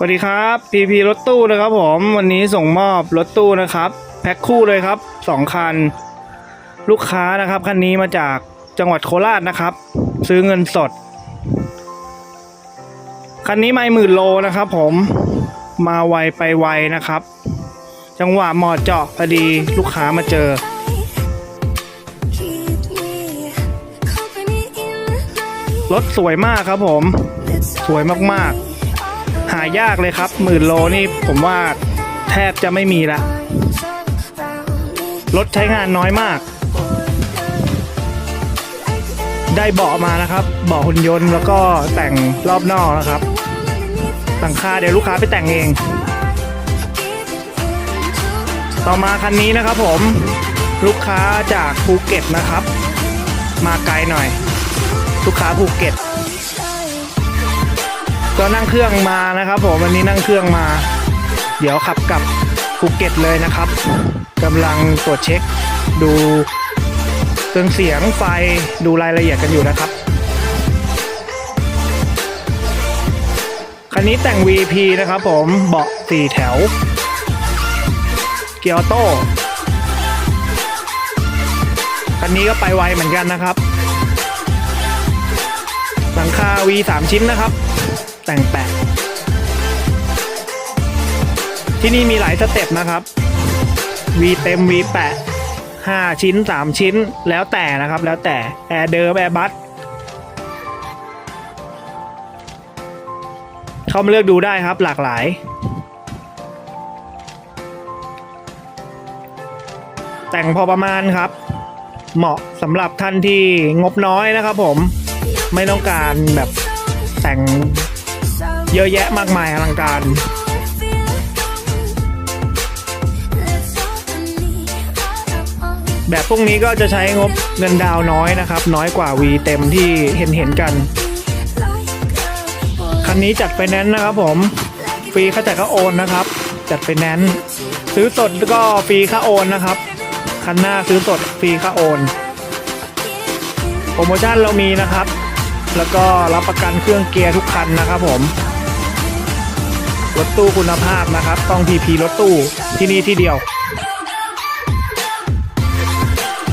สวัสดีครับพีพีรถตู้นะครับผมวันนี้ส่งมอบรถตู้นะครับแพ็คคู่เลยครับสองคัน ลูกค้านะครับคันนี้มาจากจังหวัดโคราชนะครับ ซื้อเงินสด คันนี้ไม่หมื่นโลนะครับผมมาไวไปไวนะครับ จังหวะเหมาะเจาะพอดีลูกค้ามาเจอรถสวยมากครับผม สวยมากๆ หายากเลยครับหมื่นโลนี่ผมว่าแทบจะไม่มีละรถใช้งานน้อยมาก ได้เบาะมานะครับเบาะหุ่นยนต์แล้วก็แต่งรอบนอกนะครับหลังคาเดี๋ยวลูกค้าไปแต่งเอง ต่อมาคันนี้นะครับผมลูกค้าจากภูเก็ตนะครับ มาไกลหน่อย ลูกค้าภูเก็ต ก็นั่งเครื่องมานะครับผมวันนี้นั่งเครื่องมา เดี๋ยวขับกลับภูเก็ตเลยนะครับกำลังตรวจเช็คดูเครื่องเสียงไฟดูรายละเอียดกันอยู่นะครับคันนี้แต่ง VP นะครับผมเบาะสี่แถว เกียร์ออโต้คันนี้ก็ไปไวเหมือนกันนะครับ หลังคา V 3ชิ้นนะครับ แต่งแปะ ที่นี่มีหลายสเต็ปนะครับ V เต็ม V แปะ5ชิ้น3ชิ้นแล้วแต่นะครับ แล้วแต่แอร์เดิมแอร์บัสเข้ามาเลือกดูได้ครับหลากหลาย แต่งพอประมาณครับ เหมาะสำหรับท่านที่งบน้อยนะครับผมไม่ต้องการแบบแต่ง เยอะแยะมากมายอลังการแบบพวกนี้ก็จะใช้งบเงินดาวน้อยนะครับ น้อยกว่า V เต็มที่เห็นเห็นกัน คันนี้จัดไฟแนนนะครับผม ฟรีค่าจัดค่าโอนนะครับ จัดไฟแนนซื้อสดก็ฟรีค่าโอนนะครับ คันหน้าซื้อสดฟรีค่าโอน โปรโมชั่นเรามีนะครับ แล้วก็รับประกันเครื่องเกียร์ทุกคันนะครับผม รถตู้คุณภาพนะครับ ต้องพีพีรถตู้ที่นี่ที่เดียว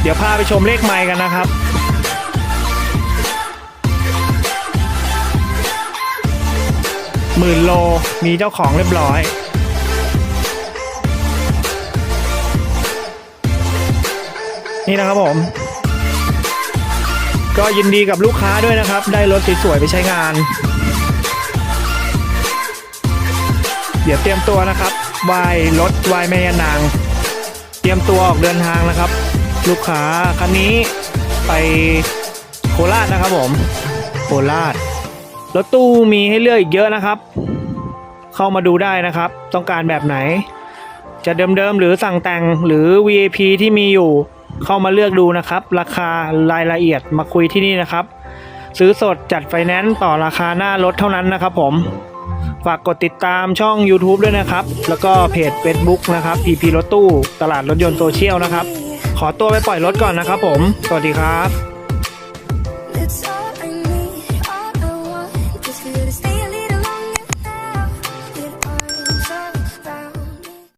เดี๋ยวพาไปชมเลขไมค์กันนะครับหมื่นโลมีเจ้าของเรียบร้อยนี่นะครับผม ก็ยินดีกับลูกค้าด้วยนะครับ ได้รถสวยๆไปใช้งาน เดี๋ยวเตรียมตัวนะครับวายรถวายแม่ยานาง เตรียมตัวออกเดินทางนะครับ ลูกค้าคันนี้ไปโคราชนะครับผมโคราชรถตู้มีให้เลือกอีกเยอะนะครับ เข้ามาดูได้นะครับ ต้องการแบบไหน จะเดิมๆหรือสั่งแต่งหรือ VIP ที่มีอยู่เข้ามาเลือกดูนะครับ ราคารายละเอียดมาคุยที่นี่นะครับ ซื้อสดจัดไฟแนนซ์ต่อราคาหน้ารถเท่านั้นนะครับผม ฝากกดติดตามช่อง YouTube ด้วยนะครับ แล้วก็เพจ Facebook นะครับ PP รถตู้ ตลาดรถยนต์โซเชียลนะครับ ขอตัวไปปล่อยรถก่อนนะครับผม สวัสดีครับ